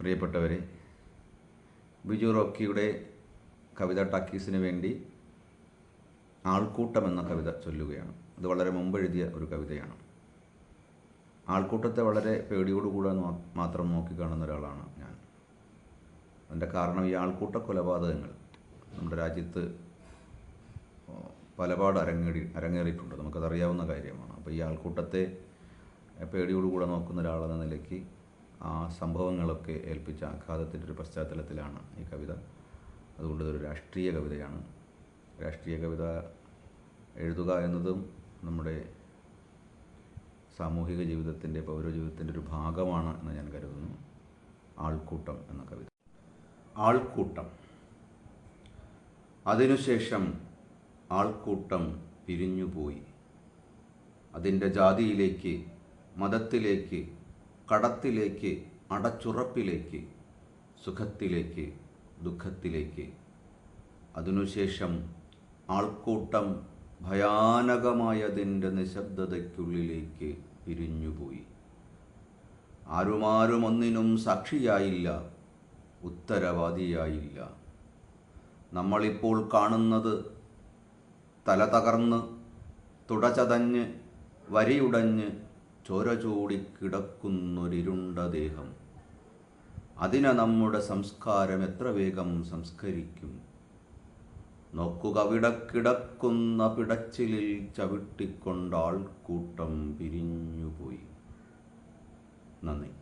പ്രിയപ്പെട്ടവരെ ബിജു റോക്കിയുടെ കവിത ടാക്കീസിന് വേണ്ടി ആൾക്കൂട്ടം എന്ന കവിത ചൊല്ലുകയാണ്. അത് വളരെ മുമ്പ് എഴുതിയ ഒരു കവിതയാണ്. ആൾക്കൂട്ടത്തെ വളരെ പേടിയോടുകൂടെ മാത്രം നോക്കിക്കാണുന്ന ഒരാളാണ് ഞാൻ. അതിന്റെ കാരണം ഈ ആൾക്കൂട്ട കൊലപാതകങ്ങൾ നമ്മുടെ രാജ്യത്ത് പലപാട് അരങ്ങേറി അരങ്ങേറിയിട്ടുണ്ട്. നമുക്കതറിയാവുന്ന കാര്യമാണ്. അപ്പോൾ ഈ ആൾക്കൂട്ടത്തെ പേടിയോടുകൂടെ നോക്കുന്ന ഒരാളെന്ന നിലയ്ക്ക് ആ സംഭവങ്ങളൊക്കെ ഏൽപ്പിച്ച ആഘാതത്തിന്റെ ഒരു പശ്ചാത്തലത്തിലാണ് ഈ കവിത. അതുകൊണ്ട് ഇതൊരു രാഷ്ട്രീയ കവിതയാണ്. രാഷ്ട്രീയ കവിത എഴുതുക എന്നതും നമ്മുടെ സാമൂഹിക ജീവിതത്തിന്റെ പൗരജീവിതത്തിന്റെ ഒരു ഭാഗമാണ് എന്ന് ഞാൻ കരുതുന്നു. ആൾക്കൂട്ടം എന്ന കവിത. ആൾക്കൂട്ടം. അതിനുശേഷം ആൾക്കൂട്ടം പിരിഞ്ഞുപോയി. അതിന്റെ ജാതിയിലേക്ക് മതത്തിലേക്ക് കടത്തിലേക്ക് അടച്ചുറപ്പിലേക്ക് സുഖത്തിലേക്ക് ദുഃഖത്തിലേക്ക്. അതിനുശേഷം ആൾക്കൂട്ടം ഭയാനകമായതിന്റെ നിശബ്ദതയ്ക്കുള്ളിലേക്ക് പിരിഞ്ഞുപോയി. ആരുമാരും ഒന്നിനും സാക്ഷിയായില്ല ഉത്തരവാദിയായില്ല. നമ്മളിപ്പോൾ കാണുന്നത് തല തകർന്ന് തുടചതഞ്ഞ് വരിയുടഞ്ഞ് ചോര ചൂടി കിടക്കുന്നൊരിരുണ്ട ദേഹം. അതിനെ നമ്മുടെ സംസ്കാരം എത്ര വേഗം സംസ്കരിക്കും? നോക്കുക വിടക്കിടക്കുന്ന പിടച്ചിലിൽ ചവിട്ടിക്കൊണ്ടാൾ കൂട്ടം പിരിഞ്ഞുപോയി. നന്ദി.